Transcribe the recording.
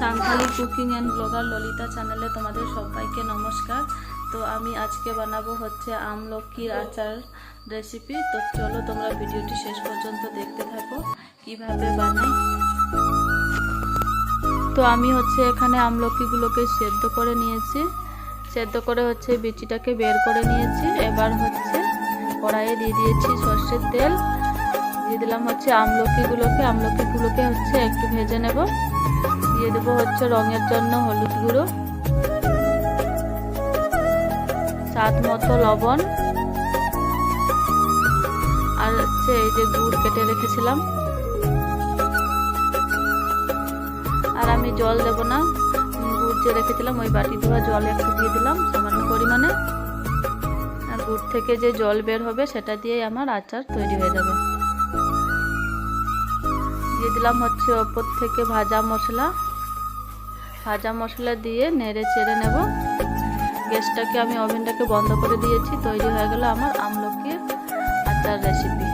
Sankhali cooking and blogger Lalita চ্যানেলে তোমাদের সবাইকে নমস্কার। তো আমি আজকে বানাবো হচ্ছে আমলকির আচার রেসিপি তো চলো তোমরা ভিডিওটি শেষ পর্যন্ত দেখতে থাকো, কীভাবে বানাই। তো আমি হচ্ছে এখানে আমলকিগুলোকে সেদ্ধ করে নিয়েছি। সেদ্ধ করে হচ্ছে বিচিটাকে বের করে নিয়েছি। এবার হচ্ছে কড়াইয়ে দিয়ে দিয়েছি সর্ষের তেল। দিয়ে দিলাম হচ্ছে আমলকিগুলোকে আমলকিগুলোকে হচ্ছে একটু ভেজে নেব। দিয়ে দেবো হচ্ছে রঙের জন্য হলুদ গুঁড়ো, স্বাদ মতো লবণ, আর হচ্ছে এই যে গুড় কেটে রেখেছিলাম। আর আমি জল দেব না, গুড় যে রেখেছিলাম ওই বাটি ধোয়া জল একটু দিয়ে দিলাম সামান্য পরিমাণে। আর গুড় থেকে যে জল বের হবে সেটা দিয়েই আমার আচার তৈরি হয়ে যাবে। দিয়ে দিলাম হচ্ছে ওপর থেকে ভাজা মশলা। ভাজা মশলা দিয়ে নেড়ে চেড়ে নেব। গ্যাসটাকে আমি ওভেনটাকে বন্ধ করে দিয়েছি, তৈরি হয়ে গেল আমার আমলকির আচার রেসিপি